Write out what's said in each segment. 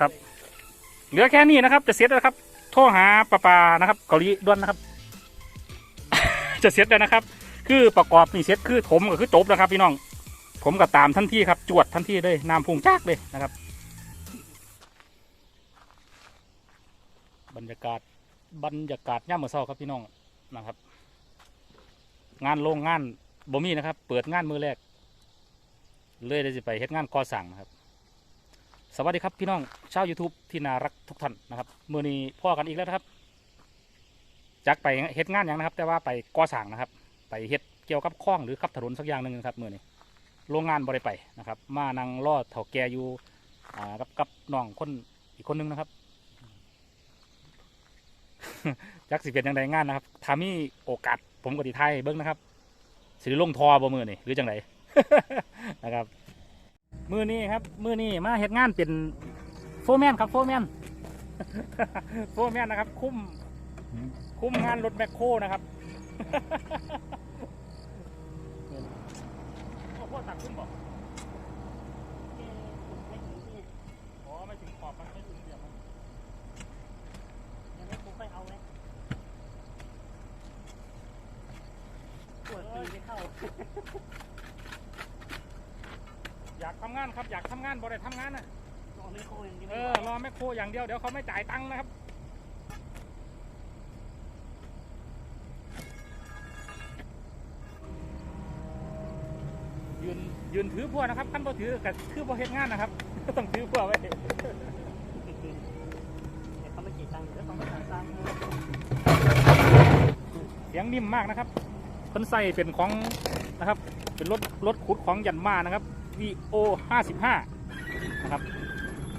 ครับ เหลือแค่นี้นะครับ จะเสร็จแล้วครับ โทรหาปลาปานะครับ เกาหลีด่วนนะครับ จะเสร็จแล้วนะครับ คือประกอบนี่เสร็จคือถมก็คือจบแล้วครับพี่น้อง ผมก็ตามทันทีครับ จวดทันทีเลยน้ำพุ่งจากเลยนะครับ บรรยากาศบรรยากาศย่ามมื้อเช้าครับพี่น้องนะครับ งานโรงงานบ่มีนะครับ เปิดงานมือแรก เลยได้สิไปเฮ็ดงานก่อสร้างนะครับ สวัสดีครับพี่น้องชาว YouTube ที่น่ารักทุกท่านนะครับมือนี้พ่อกันอีกแล้วนะครับจักไปเฮ็ดงานอย่างนะครับ แต่ว่าไปก่อสร้างนะครับ ไปเฮ็ดเกี่ยวกับคลองหรือขับถนนสักอย่างหนึ่งนะครับมือนี้โรงงานบริไปนะครับ มานั่งรอเถ่าแกอยู่อ่ากับกับน้องคนอีกคนนึงนะครับจักสิเป็นยังไงงานนะครับถ้ามีโอกาสผมก็ดีไทยเบิ้งนะครับสิลงทอบ่มือนี่หรือจังไดนะครับ มือนี้ครับ มือนี้มาเฮ็ดงานเป็นโฟร์แมนครับโฟร์แมน โฟร์แมนนะครับ คุ้ม คุ้มงานรถแมคโครนะครับ โอ้โหตักขึ้นบอกอ๋อไม่ถึงขอบมันไม่ถึงเสียบมันยังไม่คุ้ค่อยเอาเลยปวดตีไม่เข้า ทำงานครับอยากทำงานบ่ได้ทำงานนะรอไม่โคอย่างนี้เอไม่อรอแมคโครอย่างเดียวเดี๋ยวเขาไม่จ่ายตังค์นะครับยืนยืนถือพวกนะครับขั้นบ่ถือกับคือบ่เฮ็ดงานนะครับต้องถือพวกไว้เดี๋ยวเขาไม่จีตังค์เดี๋ยวเขาไม่จ่ายตังค์เสียงนิ่มมากนะครับเพิ่นใส่เป็นของนะครับ เป็นรถรถขุดของยันมานะครับ VO 55นะครับ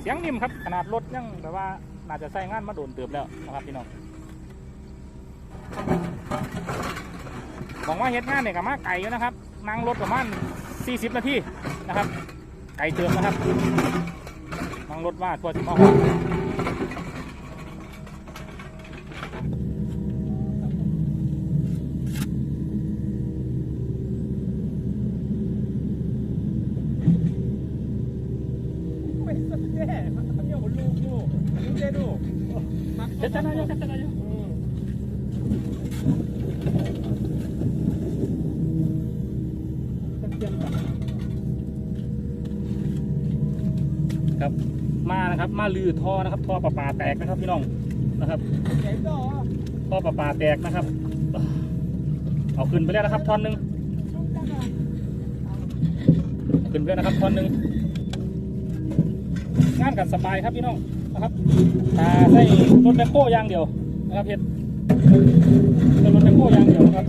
เสียงนิ่มครับขนาดรถยังแบบว่าน่าจะใส่งานมาโดนเติบแล้วนะครับพี่น้องบอกว่าเฮ็ดงานเนี่ยกับมาไก่อยู่นะครับนั่งรถประมาณ40 นาทีนะครับ ไก่เติมนะครับนั่งรถมาทั่วสิมาหอด ไม่สนใจมันทำอย่างลูกอยู่ กเจดูเฮ็ดจังไดอยู่เฮ็ดจังไดอยู่ครับมานะครับมาลือท่อนะครับท่อประปาแตกนะครับพี่น้องนะครับท่อประปาแตกนะครับ เอาขึ้นไปแล้วนะครับท่อนหนึ่งขึ้นไปแล้วนะครับท่อนหนึ่งงานกันสบายครับพี่น้อง นะครับตาใส่รถแมคโคอย่างเดียวนะครับเห็ดใส่รถแมคโคอย่างเดียวนะครับ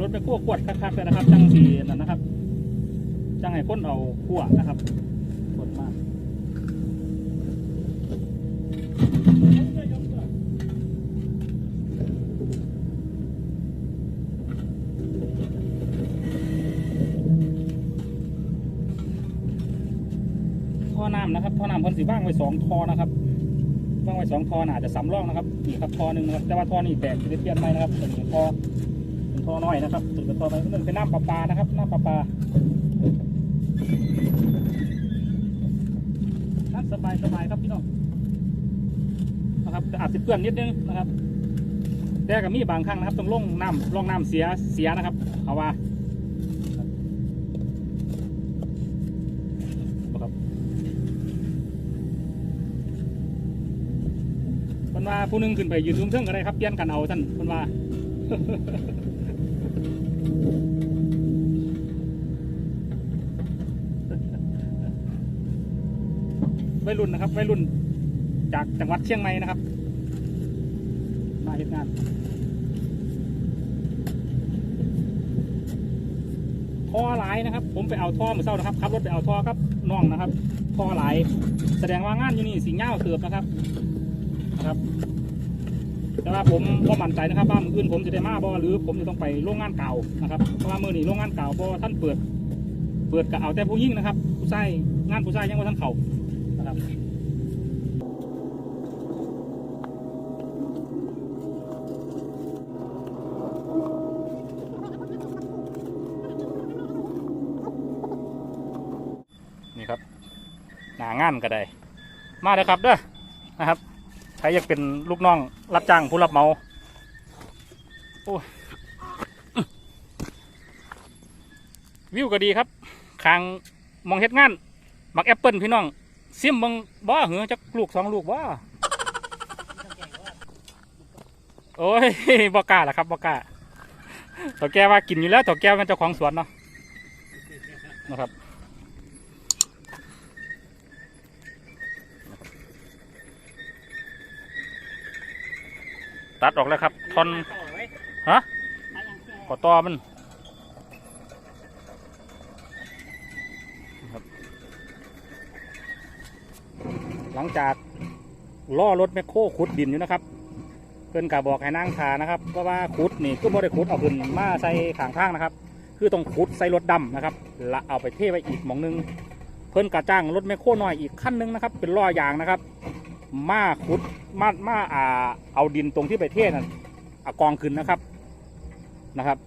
รถแมคโครกวดคักๆเลยนะครับ จังสีนั่นนะครับ จังให้คนเอาขั้วนะครับกดมาก นะครับท่อน้ำเพิ่นสิว่างไว้สองทอนะครับว่างไว้สองท่อน่าจะสำรองนะครับนี่ครับท่อหนึ่งนะครับแต่ว่าท่อนี่แตกจะได้เปลี่ยนใหมนะครับเป็นท่อเป็นท่อน้อยนะครับเป็นท่อไปนั่นเป็นน้ำประปานะครับน้ำประปาน้ำสบายสบายครับพี่น้องนะครับแต่อาจจะเปื้อนนิดนึงนะครับแต่ก็มีบางครั้งนะครับต้องลงน้ำลงน้ำเสียเสียนะครับเอาว่า ครับเพิ่ นว่าผู้หนึงขึ้นไปยืนทุ่มเทิงก็ได้ครับเปลี่ยนกันเอาท่านเพิ่นว่าวัยรุ่นนะครับวัยรุ่นจากจังหวัดเชียงใหม่นะครับ มาเฮ็ดงานท่อหลายนะครับ ผมไปเอาท่อเมื่อเช้านะครับขับรถไปเอาท่อครับน้องนะครับท่อหลาย แสดงว่างานอยู่นี่สิงเง่าวเติบนะครับ ครับ แต่ว่าผมก็มั่นใจนะครับว่ามืออื่นผมจะได้มาบ่หรือผมจะต้องไปโรงงานเก่านะครับเพราะว่ามือนี้โรงงานเก่าบ่ท่านเปิด เปิดกัเอาแต่ผู้ยิ่งนะครับ ผู้ชายงานผู้ชายยังว่าท่านเขานะครับนี่ครับหนางานก็ได้ มาเลยครับเด้อนะครับ ครอยากเป็นลูกน้อง รับจ้างผู้รับเหมาโอ้วิวก็ดีครับคางมองเฮ็ดงานมักแอปเปิลพี่น้องซิมบังบ่เหรอจักลูกสองลูกบ่โอ้ยบอกล้าละครับบอกล้าตัวแกว่ากินอยู่แล้วตัวแกเป็นเจ้าของสวนเนาะนะครับ ตัดออกแล้วครับทอนฮะมาอย่อตอมันครับหลังจากล่อรถแมคโครขุดดินอยู่นะครับเพื่อนกาบอกให้นั่งทานะครับก็ว่าขุดนี่ก็บ่ได้ขุดเอาขึ้นมาใส่ขางทางนะครับ คือต้องขุดใส่รถดำนะครับและเอาไปเทไว้อีกหมองนึง เพื่อนกาจ้างรถแมคโครหน้อยอีกขั้นนึงนะครับ เป็นล้อยางนะครับ มาขุดมามาอ่าเอาดินตรงที่ไปเทศนั่นอากองขึ้นนะครับนะครับ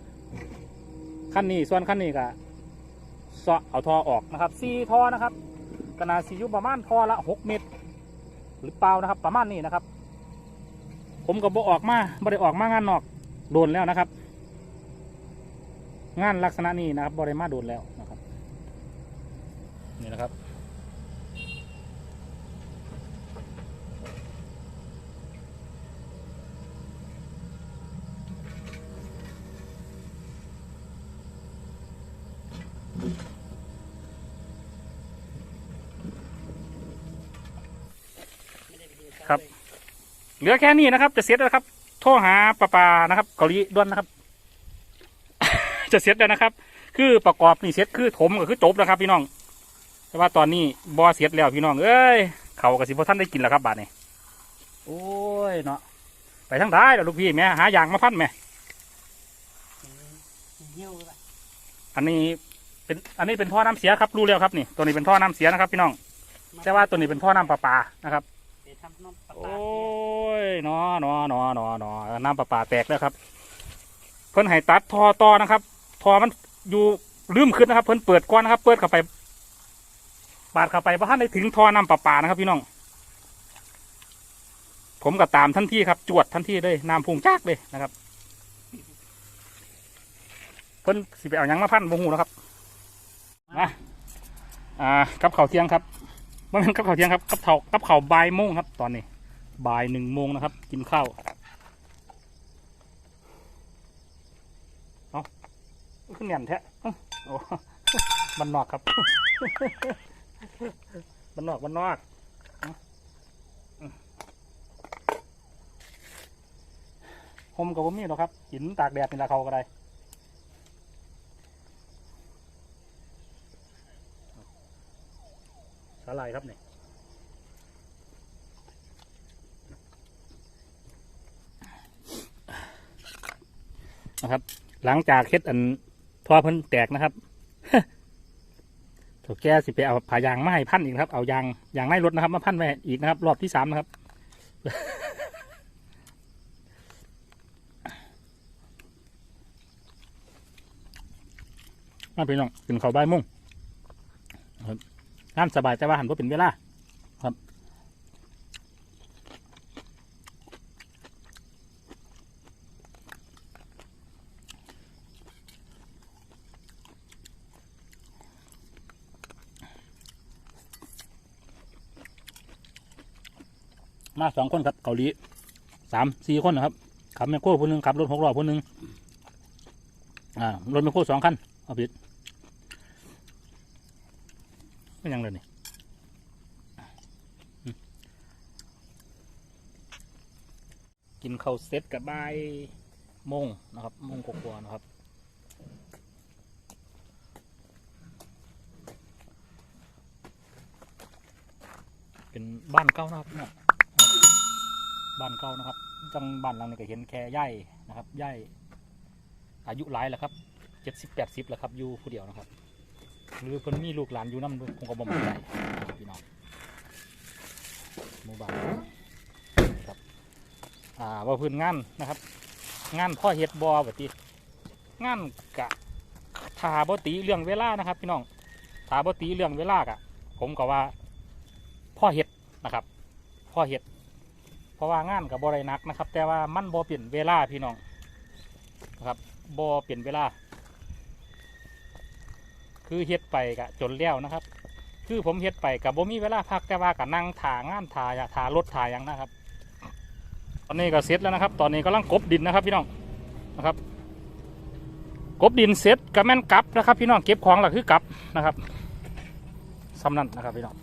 ขั้นนี้ส่วนขั้นนี้ก็เสาะเอาท่อออกนะครับซีท่อนะครับขนาดซียูประมาณท่อละหกเมตร หรือเปล่านะครับ ประมาณนี้นะครับ ผมก็บอออกมาบ่ได้ออกมางานนอกโดนแล้วนะครับ งานลักษณะนี้นะครับบ่ได้มาโดนแล้วนะครับนี่นะครับ ไม่ได้ไปดู ครับ เหลือแค่นี้นะครับ จะเสร็จแล้วครับ โทรหาปลาปานะครับเกาหลีด่วนนะครับ จะเสร็จแล้วนะครับ คือประกอบนี่เสร็จคือถมก็คือจบแล้วครับ พี่น้อง แต่ว่าตอนนี้บอเสร็จแล้วพี่น้อง เอ้ยเขากับสิพท่านได้กินแล้วครับบาดนี้โอ้ยเนาะไปทางใดแล้วลูกพี่แม่หายางมาพันแม่อันนี้เป็นอันนี้เป็นท่อน้ำเสียครับรู้แล้วครับนี่ตัวนี้เป็นท่อน้ำเสียนะครับ พี่น้องแต่ว่าตัวนี้เป็นท่อน้ำประปานะครับ เดี๋ยวทำน้ำปลาโอ้ยนอนอนอนอนอน้ำประปาแตกแล้วครับ เพิ่นให้ตัดทอต่อนะครับทอมันอยู่ลืมขึ้นนะครับ เพิ่นเปิดก้อนนะครับ เปิดเข้าไปปาดเข้าไปพระท่านได้ถึงทอน้ำประปานะครับ พี่น้อง ผมก็ตามทันทีครับ จวดทันทีเลยน้ำพุ่งจากเลยนะครับ เพิ่นสิไปเอายังมาพันบ่หูนะครับนะอ่ากับเข้าเที่ยงครับ มันเป็นกับข้าวเที่ยงครับกับข้ากับเขาบ่ายโมงครับ ตอนนี้บ่ายหนึ่งโมงนะครับ กินข้าวเอาขึ้นเนียนแท้โอ้บันนอกครับบันนอกบันนอกผมกับผมมีหรอครับกินตากแดดนี่ละเขาก็ได้ สาลายครับเนี่ยนะครับ หลังจากเฮ็ดอันทอเพิ่นแตกนะครับถูกแก้สิไปเอาผายางมาให้พันอีกครับ เอายางยางในรถนะครับ มาพันไว้อีกนะครับ รอบที่สามนะครับมาพี่น้องกินข้าวใบมุ่ง งานสบายแต่ว่าหันว่าเป็นเวลาครับมาสองคนครับเกาหลีสามสี่คนนะครับขับแมคโครคนหนึ่งขับรถหกล้อคนหนึ่งอ่ารถแมคโครสองคันเอาผิดไม่ยังเลยนี่อืม กินข้าวเซ็ตกับบ่ายมงนะครับมงกว่าๆนะครับเป็นบ้านเก่านะครับเนี่ยบ้านเก่านะครับ จังบ้านหลังนี้ก็เห็นแค่ย่ายนะครับย่ายอายุหลายแล้วครับเจ็ดสิบแปดสิบแล้วครับอยู่ผู้เดียวนะครับ หรือคนมีลูกหลานอยู่น้ำคงก็บ่มั่นใจนครับพี่น้องหมู่บ้าน อ่าว่าพื้นงานนะครับ งานพ่อเฮ็ดบอแบบที่งานกะทาบตีเรื่องเวลานะครับ พี่น้องทาบตีเรื่องเวลากะ ผมก็ว่าพ่อเห็ดนะครับพ่อเห็ด เพราะว่างานกับบรินักนะครับ แต่ว่ามันบ่เปลี่ยนเวลาพี่น้องนะครับบ่เปลี่ยนเวลา คือเฮ็ดไปกะจนแล้วนะครับ คือผมเฮ็ดไปกับบ่มีเวลาพักแต่ว่ากับนั่งถ่างานถ่ายถ่ารถถ่ายยังนะครับ ตอนนี้ก็เสร็จแล้วนะครับ ตอนนี้กำลังกบดินนะครับพี่น้องนะครับ กบดินเสร็จก็แม่นกลับนะครับ พี่น้องเก็บของหลักคือกลับนะครับสำนันนะครับพี่น้อง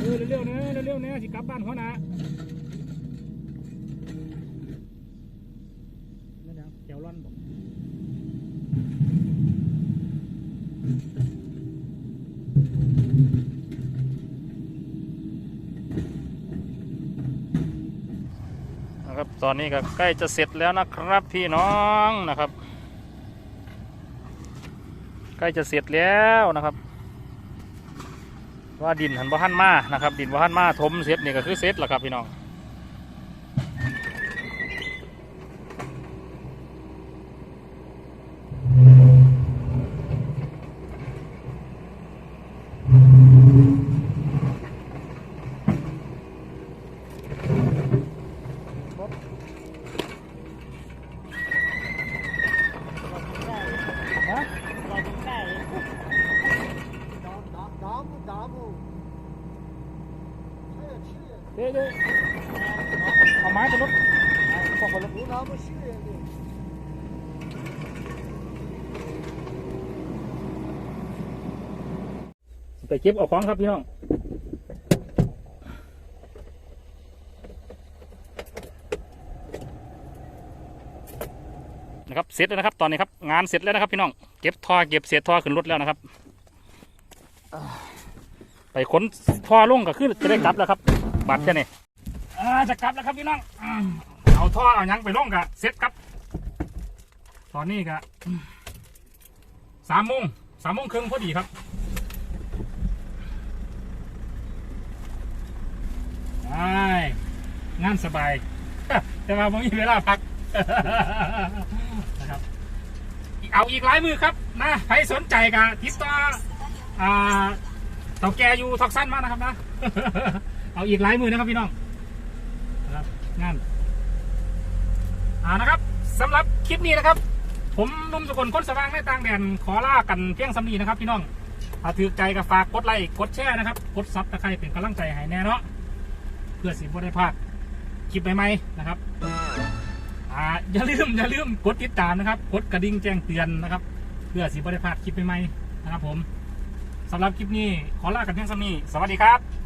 เออเร็วๆนะเร็วๆนะสิกลับบ้านหัวหน้านั่นยังแถวร่อนบอก นะครับ ตอนนี้ก็ใกล้จะเสร็จแล้วนะครับพี่น้องนะครับ ใกล้จะเสร็จแล้วนะครับ ว่าดินหันบ่หันมานะครับ ดินบ่หันมาถมเสร็จนี่ก็คือเสร็จแล้วครับพี่น้อง ไปเก็บเอาของครับพี่น้องนะครับเสร็จแล้วนะครับ ตอนนี้ครับงานเสร็จแล้วนะครับ พี่น้องเก็บท่อเก็บเศษท่อขึ้นรถแล้วนะครับไปขนท่อลงก็คือจะได้กลับแล้วครับ บัตรแค่นี้อ่าจะกลับแล้วครับพี่น้องเอาท่อเอายังไปลงกะเสร็จครับ ตอนนี้ก็สามโมงสามโมงครึ่งพอดีครับ ใช่งานสบาย แต่ว่าผมมีเวลาพักนะครับเอาอีกหลายมือครับนะใครสนใจกับติดต่ออ่าเต่าแกอยู่ทอกสั้นมากนะครับนะเอาอีกหลายมือนะครับพี่น้องนะครับงานอ่านะครับสำหรับคลิปนี้นะครับ ผมนุ่มสกุลคนสว่างในต่างแดนขอลากันเพียงสำนีนะครับพี่น้องถ้าถือใจก็ฝากกดไลค์กดแชร์นะครับ กดซับตะไคร้เป็นกำลังใจให้แน่เนาะ เพื่อสิบได้พลาดคลิปใหม่ๆนะครับอ่าอย่าลืมอย่าลืมกดติดตามนะครับกดกระดิ่งแจ้งเตือนนะครับ เพื่อสิบได้พลาดคลิปใหม่ๆนะครับผมสำหรับคลิปนี้ขอลากันเพียงสำนี้สวัสดีครับ